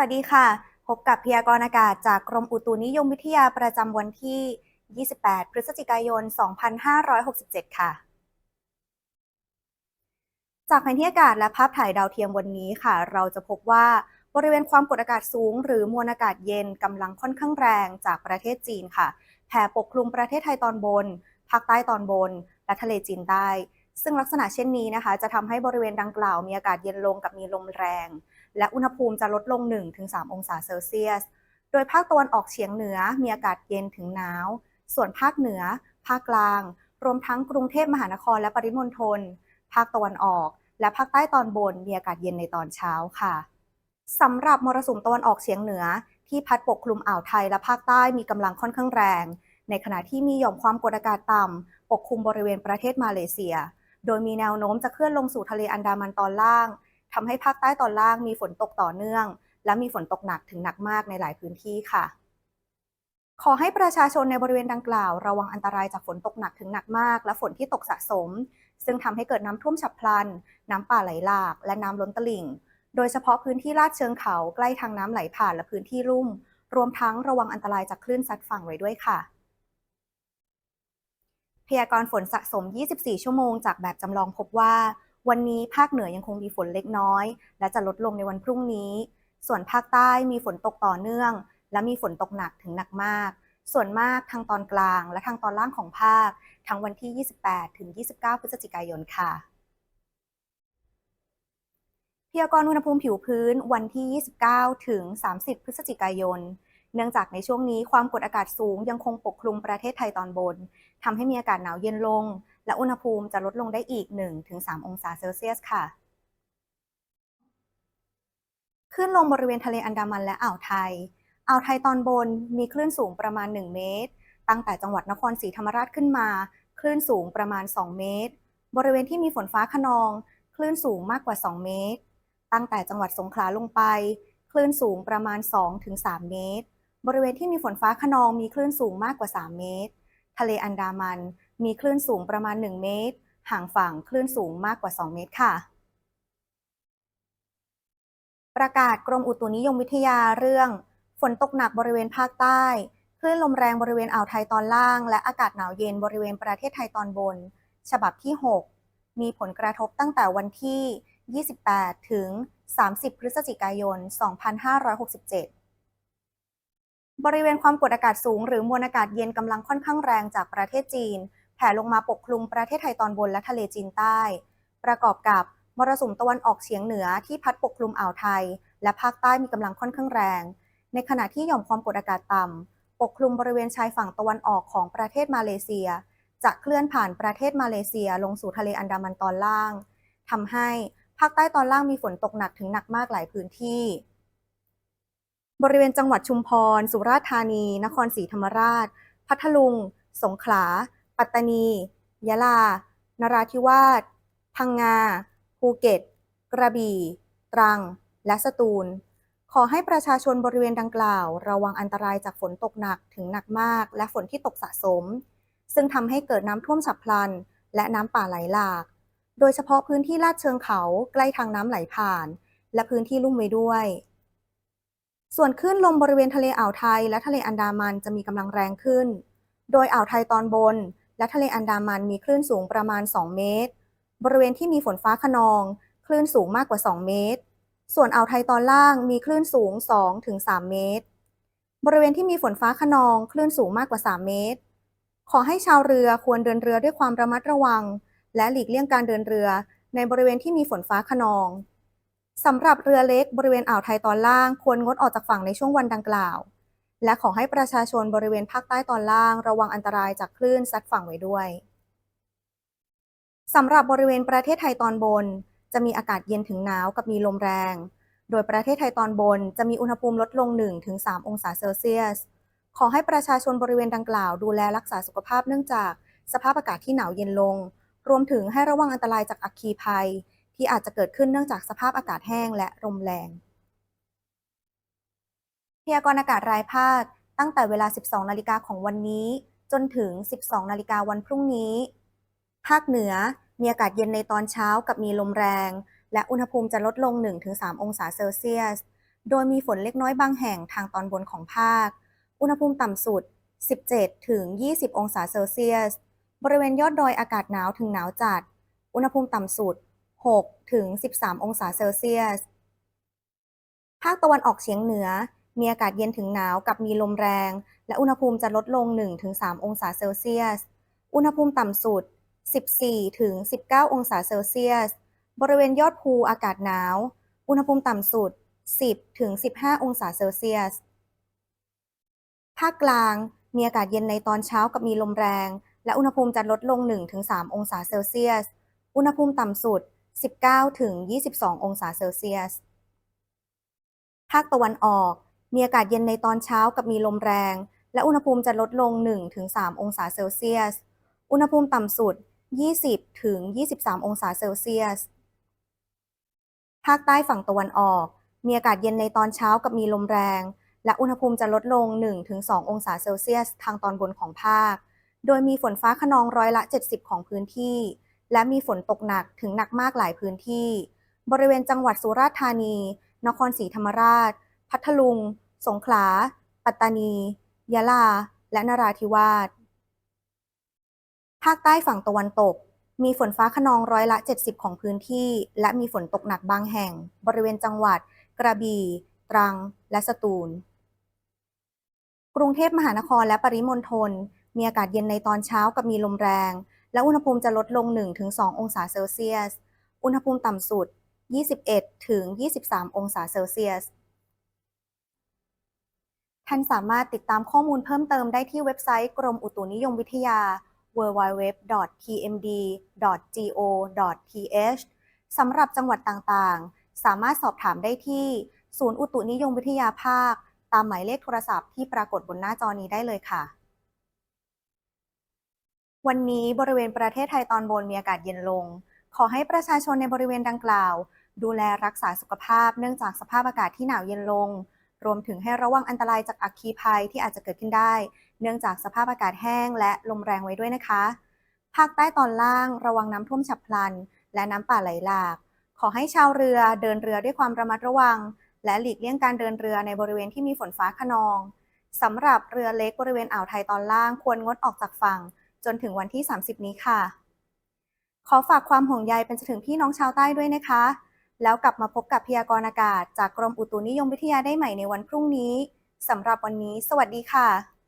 วัสดีค่ะ พบกับพยากรณ์อากาศจากกรมอุตุนิยมวิทยาประจำวันที่ 28 พฤศจิกายน 2567 ค่ะ จากแผนที่อากาศและภาพถ่ายดาวเทียมวันนี้ค่ะ เราจะพบว่าบริเวณความกดอากาศสูง หรือมวลอากาศเย็นกำลังค่อนข้างแรงจากประเทศจีนค่ะ แผ่ปกคลุมประเทศไทยตอนบน ภาคใต้ตอนบน และทะเลจีนใต้ ซึ่งลักษณะเช่นนี้นะคะ จะทำให้บริเวณดังกล่าวมีอากาศเย็นลงกับมีลมแรง และอุณหภูมิจะลดลง 1-3 องศาเซลเซียส โดยภาคตะวันออกเฉียงเหนือมีอากาศเย็นถึงหนาว ส่วนภาคเหนือ ภาคกลาง รวมทั้งกรุงเทพมหานครและปริมณฑล ภาคตะวันออก และภาคใต้ตอนบนมีอากาศเย็นในตอนเช้าค่ะสำหรับมรสุมตะวันออกเฉียงเหนือ ที่พัดปกคลุมอ่าวไทยและภาคใต้มีกำลังค่อนข้างแรง ในขณะที่มีหย่อมความกดอากาศต่ำปกคลุมบริเวณประเทศมาเลเซีย โดยมีแนวโน้มจะเคลื่อนลงสู่ทะเลอันดามันตอนล่าง ทำให้ภาคใต้ตอนล่างมีฝนตกต่อเนื่อง และมีฝนตกหนักถึงหนักมากในหลายพื้นที่ค่ะ ขอให้ประชาชนในบริเวณดังกล่าว ระวังอันตรายจากฝนตกหนักถึงหนักมาก และฝนที่ตกสะสม ซึ่งทำให้เกิดน้ำท่วมฉับพลัน น้ำป่าไหลหลาก และน้ำล้นตลิ่ง โดยเฉพาะพื้นที่ลาดเชิงเขาใกล้ทางน้ำไหลผ่านและพื้นที่ลุ่ม รวมทั้งระวังอันตรายจากคลื่นซัดฝั่งไว้ด้วยค่ะพยากรณ์ฝนสะสม 24 ชั่วโมง จากแบบจำลองพบว่า วันนี้ภาคเหนือยังคงมีฝนเล็กน้อย และจะลดลงในวันพรุ่งนี้ ส่วนภาคใต้มีฝนตกต่อเนื่อง และมีฝนตกหนักถึงหนักมาก ส่วนมากทางตอนกลางและทางตอนล่างของภาค ทั้งวันที่ 28 ถึง 29 พฤศจิกายนค่ะพยากรณ์อุณหภูมิผิวพื้นวันที่ 29 ถึง 30 พฤศจิกายน เนื่องจากในช่วงนี้ความกดอากาศสูงยังคงปกคลุมประเทศไทยตอนบนทำให้มีอากาศหนาวเย็นลง และอุณหภูมิจะลดลงได้อีก 1-3 องศาเซลเซียสค่ะคลื่นลมบริเวณทะเลอันดามันและอ่าวไทย อ่าวไทยตอนบนมีคลื่นสูงประมาณ 1 เมตร ตั้งแต่จังหวัดนครศรีธรรมราชขึ้นมา คลื่นสูงประมาณ 2 เมตร บริเวณที่มีฝนฟ้าขนอง คลื่นสูงมากกว่า 2 เมตร ตั้งแต่จังหวัดสงขลาลงไป คลื่นสูงประมาณ 2-3 เมตร บริเวณที่มีฝนฟ้าขนองมีคลื่นสูงมากกว่า 3 เมตร ทะเลอันดามัน มีคลื่นสูงประมาณ 1 เมตร ห่างฝั่งคลื่นสูงมากกว่า 2 เมตรค่ะ ประกาศกรมอุตุนิยมวิทยาเรื่อง ฝนตกหนักบริเวณภาคใต้ คลื่นลมแรงบริเวณอ่าวไทยตอนล่าง และอากาศหนาวเย็นบริเวณประเทศไทยตอนบน ฉบับที่ 6 มีผลกระทบตั้งแต่วันที่ 28 ถึง 30 พฤศจิกายน 2567บริเวณความกดอากาศสูงหรือมวลอากาศเย็นกำลังค่อนข้างแรงจากประเทศจีน ผ่ลงมาปกคลุมประเทศไทยตอนบนและทะเลจีนใต้ ประกอบกับมรสุมตะวันออกเฉียงเหนือที่พัดปกคลุมอ่าวไทย และภาคใต้มีกำลังค่อนข้างแรง ในขณะที่หย่อมความกดอากาศต่ำปกคลุมบริเวณชายฝั่งตะวันออกของประเทศมาเลเซีย จะเคลื่อนผ่านประเทศมาเลเซียลงสู่ทะเลอันดามันตอนล่างทำให้ภาคใต้ตอนล่างมีฝนตกหนักถึงหนักมากหลายพื้นที่ บริเวณจังหวัดชุมพร สุราษฎร์ธานี นครศรีธรรมราช พัทลุง สงขลา ปัตตานี ยะลา นราธิวาส พังงา ภูเก็ต กระบี่ ตรัง และสตูล ขอให้ประชาชนบริเวณดังกล่าว ระวังอันตรายจากฝนตกหนักถึงหนักมาก และฝนที่ตกสะสม ซึ่งทำให้เกิดน้ำท่วมฉับพลัน และน้ำป่าไหลหลาก โดยเฉพาะพื้นที่ลาดเชิงเขาใกล้ทางน้ำไหลผ่าน และพื้นที่ลุ่มไว้ด้วยส่วนคลื่นลมบริเวณทะเลอ่าวไทยและทะเลอันดามันจะมีกำลังแรงขึ้น โดยอ่าวไทยตอนบน และทะเลอันดามันมีคลื่นสูงประมาณ 2 เมตร บริเวณที่มีฝนฟ้าขนอง คลื่นสูงมากกว่า 2 เมตร ส่วนอ่าวไทยตอนล่างมีคลื่นสูง 2-3 เมตร บริเวณที่มีฝนฟ้าขนองคลื่นสูงมากกว่า 3 เมตร ขอให้ชาวเรือควรเดินเรือด้วยความระมัดระวัง และหลีกเลี่ยงการเดินเรือในบริเวณที่มีฝนฟ้าขนองสำหรับเรือเล็กบริเวณอ่าวไทยตอนล่างควรงดออกจากฝั่งในช่วงวันดังกล่าว และขอให้ประชาชนบริเวณภาคใต้ตอนล่าง ระวังอันตรายจากคลื่นซัดฝั่งไว้ด้วยสำหรับบริเวณประเทศไทยตอนบน จะมีอากาศเย็นถึงหนาวกับมีลมแรง โดยประเทศไทยตอนบนจะมีอุณหภูมิลดลง 1-3 องศาเซลเซียส ขอให้ประชาชนบริเวณดังกล่าวดูแลรักษาสุขภาพเนื่องจากสภาพอากาศที่หนาวเย็นลง รวมถึงให้ระวังอันตรายจากอัคคีภัย ที่อาจจะเกิดขึ้นเนื่องจากสภาพอากาศแห้งและลมแรง ยากรณ์อากาศรายภาค ตั้งแต่เวลา 12 นาฬิกาของวันนี้ จนถึง 12 นาฬิกาวันพรุ่งนี้ ภาคเหนือมีอากาศเย็นในตอนเช้ากับมีลมแรง และอุณหภูมิจะลดลง 1-3 องศาเซลเซียส โดยมีฝนเล็กน้อยบางแห่งทางตอนบนของภาค อุณหภูมิต่ำสุด 17ถึง20 องศาเซลเซียส บริเวณยอดดอยอากาศหนาวถึงหนาวจัด อุณหภูมิต่ำสุด6ถึง13 องศาเซลเซียส ภาคตะวันออกเฉียงเหนือ มีอากาศเย็นถึงหนาวกับมีลมแรง และอุณหภูมิจะลดลง 1-3 องศาเซลเซียส อุณหภูมิต่ำสุด 14-19 องศาเซลเซียส บริเวณยอดภูอากาศหนาว อุณหภูมิต่ำสุด 10-15 องศาเซลเซียส ภาคกลาง มีอากาศเย็นในตอนเช้ากับมีลมแรง และอุณหภูมิจะลดลง 1-3 องศาเซลเซียส อุณหภูมิต่ำสุด 19-22 องศาเซลเซียส ภาคตะวันออก มีอากาศเย็นในตอนเช้ากับมีลมแรง และอุณหภูมิจะลดลง 1-3 องศาเซลเซียส อุณหภูมิต่ำสุด 20-23 องศาเซลเซียส ภาคใต้ฝั่งตะวันออก มีอากาศเย็นในตอนเช้ากับมีลมแรง และอุณหภูมิจะลดลง 1-2 องศาเซลเซียส ทางตอนบนของภาค โดยมีฝนฟ้าขนองร้อยละ 70 ของพื้นที่ และมีฝนตกหนักถึงหนักมากหลายพื้นที่ บริเวณจังหวัดสุราษฎร์ธานี นครศรีธรรมราช พัทลุง สงขลา ปัตตานี ยะลา และนราธิวาส ภาคใต้ฝั่งตะวันตก มีฝนฟ้าขนองร้อยละ 70 ของพื้นที่ และมีฝนตกหนักบางแห่ง บริเวณจังหวัด กระบี่ ตรัง และสตูล กรุงเทพมหานครและปริมณฑล มีอากาศเย็นในตอนเช้ากับมีลมแรง และอุณหภูมิจะลดลง 1-2 องศาเซลเซียส อุณหภูมิต่ำสุด 21-23 องศาเซลเซียส ท่านสามารถติดตามข้อมูลเพิ่มเติมได้ที่เว็บไซต์กรมอุตุนิยมวิทยา www.pmd.go.th สำหรับจังหวัดต่างๆ สามารถสอบถามได้ที่ ศูนย์อุตุนิยมวิทยาภาค ตามหมายเลขโทรศัพท์ที่ปรากฏบนหน้าจอนี้ได้เลยค่ะ วันนี้บริเวณประเทศไทยตอนบนมีอากาศเย็นลง ขอให้ประชาชนในบริเวณดังกล่าว ดูแลรักษาสุขภาพเนื่องจากสภาพอากาศที่หนาวเย็นลง รวมถึงให้ระวังอันตรายจากอัคคีภัยที่อาจจะเกิดขึ้นได้ เนื่องจากสภาพอากาศแห้งและลมแรงไว้ด้วยนะคะ ภาคใต้ตอนล่างระวังน้ำท่วมฉับพลัน และน้ำป่าไหลหลาก ขอให้ชาวเรือเดินเรือด้วยความระมัดระวัง และหลีกเลี่ยงการเดินเรือในบริเวณที่มีฝนฟ้าขนองสำหรับเรือเล็กบริเวณอ่าวไทยตอนล่างควรงดออกจากฝั่ง จนถึงวันที่ 30 นี้ค่ะ ขอฝากความห่วงใยเป็นจะถึงพี่น้องชาวใต้ด้วยนะคะ แล้วกลับมาพบกับพยากรณ์อากาศ จากกรมอุตุนิยมวิทยาได้ใหม่ในวันพรุ่งนี้สำหรับวันนี้ สวัสดีค่ะ